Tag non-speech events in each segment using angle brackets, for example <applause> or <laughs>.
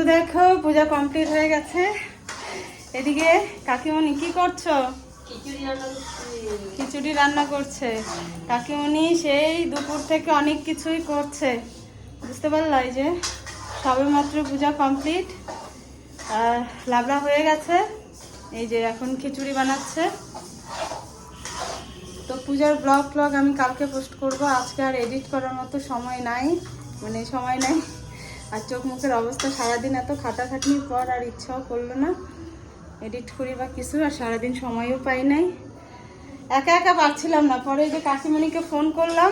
তো দেখো পূজা কমপ্লিট হয়ে গেছে। এদিকে কাকিমণি কি করছ? খিচুড়ি রান্না করছি। কাকিমণি সেই দুপুর থেকে অনেক কিছুই করছে। বুঝতে পারল এই যে সবে মাত্র পূজা কমপ্লিট আর লাবড়া হয়ে গেছে। এই যে এখন খিচুড়ি বানাচ্ছে। তো পূজার ব্লগ ব্লগ আমি কালকে পোস্ট করব। আজকে আর এডিট করার মতো সময় নাই। মানে সময় নাই। আর চোখ মুখের অবস্থা সারাদিন এত খাটাখাটনির পর আর ইচ্ছাও করল না। এডিট করি বা কিছু, আর সারাদিন সময়ও পাই নাই। একা একা পারছিলাম না। পরে যে কাকিমণিকে ফোন করলাম,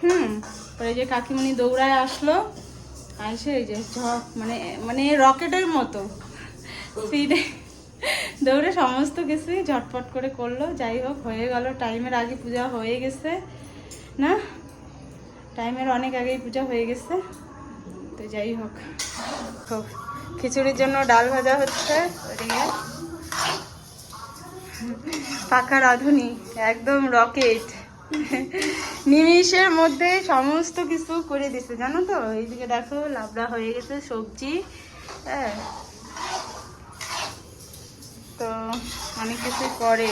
হুম, পরে যে কাকিমণি দৌড়ায় আসলো আসে এই যে ঝক মানে মানে রকেটের মতো। স্পিডে দৌড়ে সমস্ত কিছুই ঝটপট করে করল। যাই হোক, হয়ে গেল। টাইমের আগে পূজা হয়ে গেছে, না? টাইমের অনেক আগেই পূজা হয়ে গেছে। যাই হোক খিচুড়ির জন্য ডাল ভাজা হচ্ছে পাকা রাঁধুনি, একদম রকেট। নিমিষের মধ্যে সমস্ত কিছু করে দিছে, জানো তো? এইদিকে দেখো, লাবড়া হয়ে গেছে সবজি হ্যাঁ। তো অনেক কিছু করে।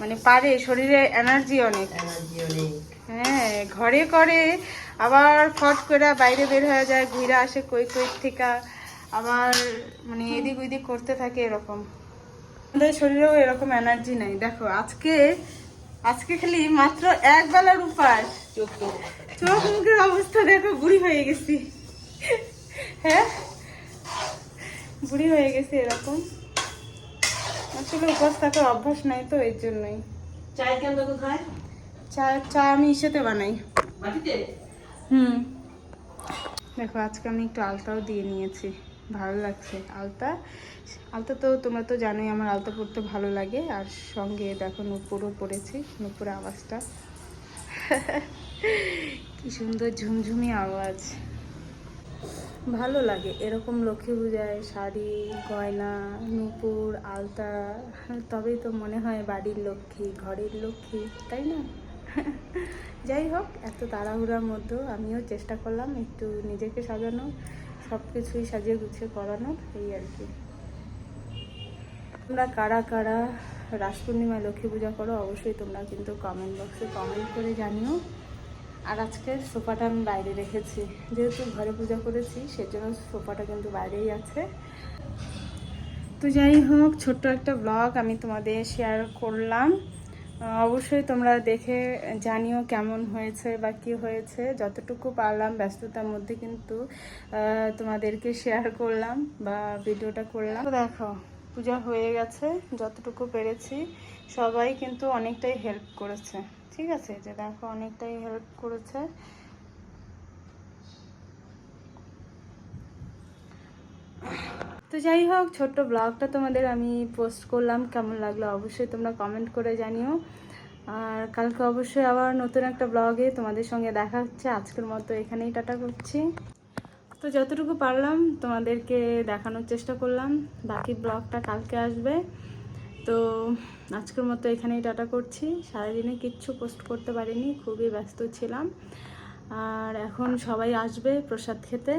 মানে পারে শরীরে এনার্জি অনেক। এনার্জি অনেক। হ্যাঁ ঘরে করে আবার ফট করে বাইরে বের হয়ে যায় ঘুরে আসে কই কই থেকে আবার মানে এদিক ওইদিক করতে থাকে এরকম। আমাদের শরীরেও এরকম এনার্জি নাই। দেখো আজকে আজকে খালি মাত্র এক বেলার চোখ চোখ চোখ মুখের অবস্থা দেখো বুড়ি হয়ে গেছি। হ্যাঁ বুড়ি হয়ে গেছে এরকম। আসলে উপাস থাকার অভ্যাস নাই তো এর জন্যই। চায়ের কেন তো কোথায় চা চা আমি ইসেতে বানাই। মাটিতে? হুম। দেখো আজকে আমি একটু আলতাও দিয়ে নিয়েছি। ভালো লাগছে। আলতা? আলতা তো তোমরা তো জানোই আমার আলতা পরতে ভালো লাগে। আর সঙ্গে দেখো নুপুরও পরেছি নুপুরের আওয়াজটা। <laughs> কি সুন্দর ঝুমঝুমি আওয়াজ। ভালো লাগে। এরকম লক্ষ্মী পূজায় শাড়ি, গয়না, নুপুর, আলতা তবেই তো মনে হয় বাড়ির লক্ষ্মী, ঘরের লক্ষ্মী, তাই না? <laughs> যাই হোক, এত তাড়াহুড়ার মধ্যেও আমিও চেষ্টা করলাম একটু নিজেকে সাজানো, সব কিছুই সাজিয়ে গুছিয়ে করানোর, এই আর কি। তোমরা কারা কারা রাস পূর্ণিমায় লক্ষ্মী পূজা করো, অবশ্যই তোমরা কিন্তু কমেন্ট বক্সে কমেন্ট করে জানিও। আর আজকে সোফাটা আমি বাইরে রেখেছি। যেহেতু ঘরে পূজা করেছি, সেজন্য সোফাটা কিন্তু বাইরেই আছে। তো যাই হোক, ছোট্ট একটা ব্লগ আমি তোমাদের শেয়ার করলাম। অবশ্যই তোমরা দেখে জানিও কেমন হয়েছে বা কী হয়েছে। যতটুকু পারলাম, ব্যস্ততার মধ্যে কিন্তু তোমাদেরকে শেয়ার করলাম বা ভিডিওটা করলাম। দেখো পূজা হয়ে গেছে, যতটুকু পেরেছি। সবাই কিন্তু অনেকটাই হেল্প করেছে। ঠিক আছে? যে দেখো অনেকটাই হেল্প করেছে। তো যাই হোক, ছোট্ট ব্লগটা তোমাদের আমি পোস্ট করলাম। কেমন লাগল অবশ্যই তোমরা কমেন্ট করে জানিও। আর কালকে অবশ্যই আবার নতুন একটা ব্লগে তোমাদের সঙ্গে দেখা হচ্ছে। আজকের মতো এখানেই টাটা করছি। তো যতটুকু পারলাম তোমাদেরকে দেখানোর চেষ্টা করলাম। বাকি ব্লগটা কালকে আসবে। তো আজকের মতো এখানেই টাটা করছি। সারাদিনে কিচ্ছু পোস্ট করতে পারিনি খুবই ব্যস্ত ছিলাম। আর এখন সবাই আসবে প্রসাদ খেতে।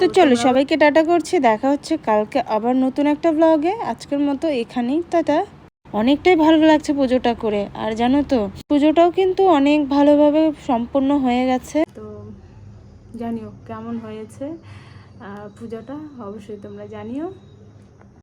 তো চলো সবাইকে টাটা করছি। দেখা হচ্ছে কালকে আবার নতুন একটা ব্লগে আজকের মতো এখানেই টাটা। অনেকটাই ভালো লাগছে পুজোটা করে। আর জানো তো পুজোটাও কিন্তু অনেক ভালোভাবে সম্পন্ন হয়ে গেছে। জানিও কেমন হয়েছে। পূজাটা অবশ্যই তোমরা জানিও।